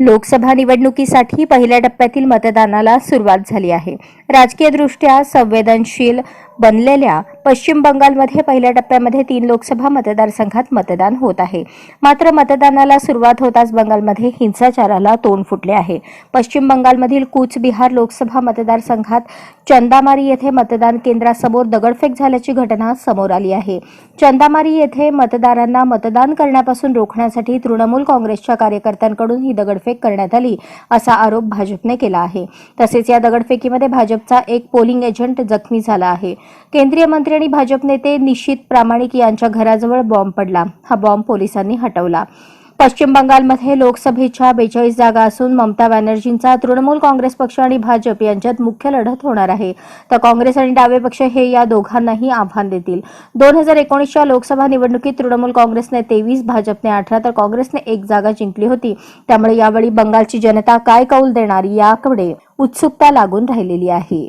लोकसभा निवडणुकीसाठी पहिल्या टप्प्यातील मतदानाला सुरुवात झाली आहे. राजकीयदृष्ट्या संवेदनशील बनलेल्या पश्चिम बंगालमध्ये पहिल्या टप्प्यामध्ये तीन लोकसभा मतदारसंघात मतदान होत आहे. मात्र मतदानाला सुरुवात होताच बंगालमध्ये हिंसाचाराला तोंड फुटले आहे. पश्चिम बंगालमधील कूचबिहार लोकसभा मतदारसंघात चंदामारी येथे मतदान केंद्रासमोर दगडफेक झाल्याची घटना समोर आली आहे. चंदामारी येथे मतदारांना मतदान करण्यापासून रोखण्यासाठी तृणमूल काँग्रेसच्या कार्यकर्त्यांकडून ही दगडफेक करण्यात आली असा आरोप भाजपने केला आहे. तसेच या दगडफेकीमध्ये भाजपचा एक पोलिंग एजंट जखमी झाला आहे. केंद्रीय मंत्री आणि भाजप नेते निशित प्रामाणिक यांच्या घराजवळ बॉम्ब पडला. हा बॉम्ब पोलिसांनी हटवला. पश्चिम बंगालमध्ये लोकसभेच्या बेचाळीस जागा असून ममता बॅनर्जींचा तृणमूल काँग्रेस पक्ष आणि भाजप यांच्यात मुख्य लढत होणार आहे. तर काँग्रेस आणि डावे पक्ष हे या दोघांनाही आव्हान देतील. दोन हजार एकोणीसच्या लोकसभा निवडणुकीत तृणमूल काँग्रेसने तेवीस भाजपने अठरा तर काँग्रेसने एक जागा जिंकली होती. त्यामुळे यावेळी बंगालची जनता काय कौल देणार याकडे उत्सुकता लागून राहिलेली आहे.